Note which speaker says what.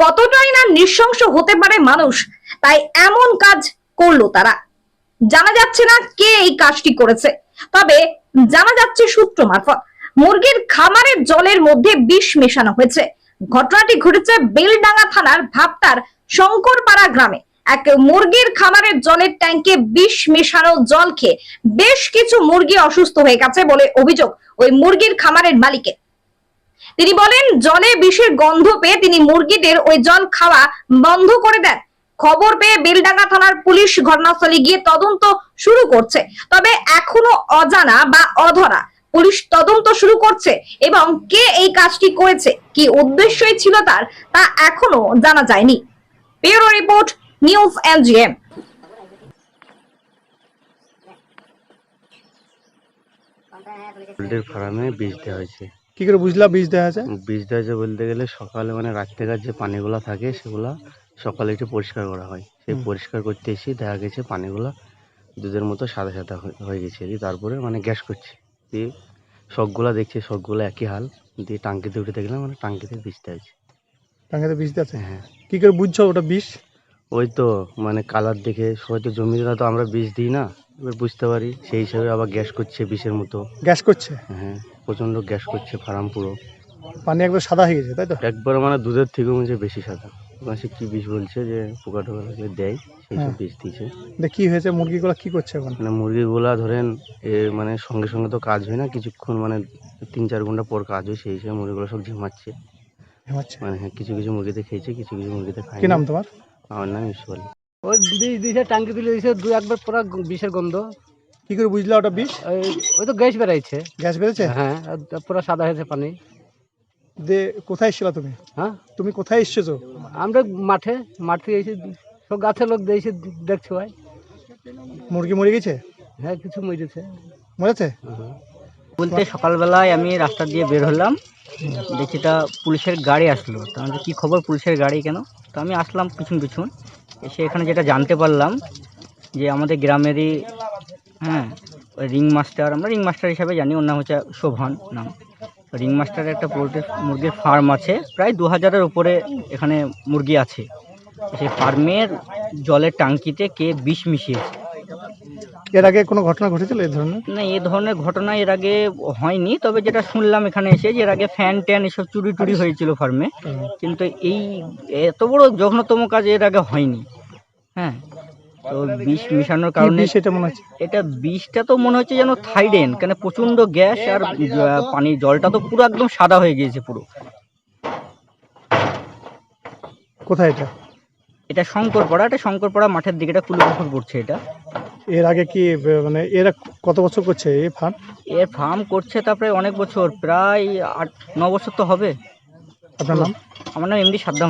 Speaker 1: কতটাই না নৃশংস হতে পারে মানুষ, তাই এমন কাজ করল তারা। জানা যাচ্ছে না কে এই কাজটি করেছে, তবে জানা যাচ্ছে সূত্র মারফত, মুরগির খামারের জলের মধ্যে বিষ মেশানো হয়েছে। ঘটনাটি ঘটেছে বেলডাঙ্গা থানার ভাবতার শঙ্করপাড়া গ্রামে। এক মুরগির খামারের জলের ট্যাঙ্কে বিষ মেশানো জল খেয়ে বেশ কিছু মুরগি অসুস্থ হয়ে গেছে বলে অভিযোগ ওই মুরগির খামারের মালিকের। তিনি বলেন, জলে বিষের গন্ধ পেয়ে তিনি মুরগিদের ওই জল খাওয়া বন্ধ করে দেন। খবর পেয়ে বেলডাঙ্গা থানার পুলিশ ঘটনাস্থলে গিয়ে তদন্ত শুরু করছে। তবে এখনও অজানা বা অধরা পুলিশ তদন্ত শুরু করছে এবং কে এই কাজটি করেছে, কি উদ্দেশ্যই ছিল তার, তা এখনও জানা যায়নি। Bureau report, news NGM.
Speaker 2: ফার্মে বীজ দেওয়া হয়েছে।
Speaker 3: কি করে বুঝলা বীজ দেওয়া আছে?
Speaker 2: বীজ দেওয়া হয়েছে বলতে গেলে সকালে মানে রাত্রেকার যে পানিগুলো থাকে সেগুলা সকালে একটু পরিষ্কার করা হয়। সেই পরিষ্কার করতে এসে দেখা গেছে পানিগুলা দুধের মতো সাদা সাদা হয়ে- গেছে দিয়ে তারপরে মানে গ্যাস করছে। দিয়ে শখগুলা দেখছি শখগুলো একই হাল। দিয়ে টাঙ্কিতে উঠে দেখলাম মানে টাঙ্কিতে বীজ দেওয়া হয়েছে
Speaker 3: টাঙ্গাতে বীজ দেওয়া আছে?
Speaker 2: হ্যাঁ।
Speaker 3: কি করে বুঝছ ওটা বিষ
Speaker 2: ওই তো মানে কালার দেখে হয়তো জমিদারা তো আমরা বীজ দিই না এবার বুঝতে পারি। সেই হিসাবে আবার গ্যাস করছে বিষের মতো।
Speaker 3: গ্যাস করছে?
Speaker 2: হ্যাঁ। প্রচণ্ড গ্যাস করছে ফার্ম পুরো।
Speaker 3: পানি একবার সাদা হয়ে গেছে তাই তো?
Speaker 2: একবার মানে দুধের থেকেও মনে বেশি সাদা। সে কি বিষ বলছে যে পোকা টোকা লাগলে দেয় সেই সব
Speaker 3: হ্যাঁ।
Speaker 2: বিষ দিয়েছে।
Speaker 3: কি হয়েছে মুরগিগুলো কি করছে এখন?
Speaker 2: মানে মুরগিগুলা ধরেন এ মানে সঙ্গে সঙ্গে তো কাজ হয় না কিছুক্ষণ মানে তিন চার ঘণ্টা পর কাজ হয় সেই হিসেবে মুরগিগুলো সব ঝিমাচ্ছে। মানে হ্যাঁ কিছু কিছু মুরগিতে খেয়েছে কিছু কিছু মুরগিতে খায়
Speaker 3: কি নাম তোমার?
Speaker 2: আমার নাম ইসু আলী
Speaker 4: ওই বিষ দিয়েছে টাঙ্কি তুলে দিয়েছে দু একবার পুরো বিষের গন্ধ।
Speaker 3: কি করে বুঝলা ওটা বিষ?
Speaker 4: ওই ওই তো গ্যাস বেরাইছে।
Speaker 3: গ্যাস বেড়েছে
Speaker 4: হ্যাঁ আর পুরো সাদা হয়েছে পানি।
Speaker 3: দে কোথায় এসেছিলা তুমি?
Speaker 4: হ্যাঁ?
Speaker 3: তুমি কোথায় এসেছ?
Speaker 4: আমরা মাঠে মাঠ থেকে এসে সব গাছের লোক দিয়েছে দেখছ ভাই।
Speaker 3: মুরগি মরে গেছে?
Speaker 4: হ্যাঁ কিছু মরেছে।
Speaker 3: মরেছে?
Speaker 5: বলতে সকালবেলায় আমি রাস্তা দিয়ে বের হলাম। দেখি তা পুলিশের গাড়ি আসলো। তো আমি বলছি, কি খবর পুলিশের গাড়ি কেন? তো আমি আসলাম পিছন পিছন। এসে এখানে যেটা জানতে পারলাম যে আমাদের গ্রামেরই হ্যাঁ ওই রিং মাস্টার আমরা রিং মাস্টার হিসাবে জানি ওর নাম হচ্ছে শোভন নাম। রিং মাস্টারের একটা পোলট্রি মুরগির ফার্ম আছে প্রায় দু হাজারের উপরে এখানে মুরগি আছে। সেই ফার্মের জলের ট্যাঙ্কিতে কে বিষ মিশিয়েছে।
Speaker 3: এর আগে কোনো ঘটনা ঘটেছিল এই ধরনের?
Speaker 5: না এ ধরনের ঘটনা এর আগে হয়নি তবে যেটা শুনলাম এখানে এসে যে এর আগে ফ্যান ট্যান এসব চুরি টুরি হয়েছিল ফার্মে। কিন্তু এই এত বড় জঘন্যতম কাজ এর আগে হয়নি। হ্যাঁ তো বিষ মিশানোর কারণে
Speaker 3: এটা মনে হচ্ছে।
Speaker 5: এটা বিষটা তো মনে হচ্ছে যেন থাইডেন কেন প্রচণ্ড গ্যাস আর পানির জলটা তো পুরো একদম সাদা হয়ে গিয়েছে পুরো।
Speaker 3: কোথায় এটা?
Speaker 5: এটা শঙ্করপাড়া এটা শঙ্করপাড়া মাঠের দিকে এটা কুলুপুকুর পড়ছে এটা।
Speaker 3: এর আগে কি মানে এরা কত বছর করছে এই ফার্ম
Speaker 5: এর ফার্ম করছে তারপরে অনেক বছর প্রায় আট ন বছর তো হবে।
Speaker 3: আপনার নাম?
Speaker 5: আমার নাম এমডি সাদ্দাম।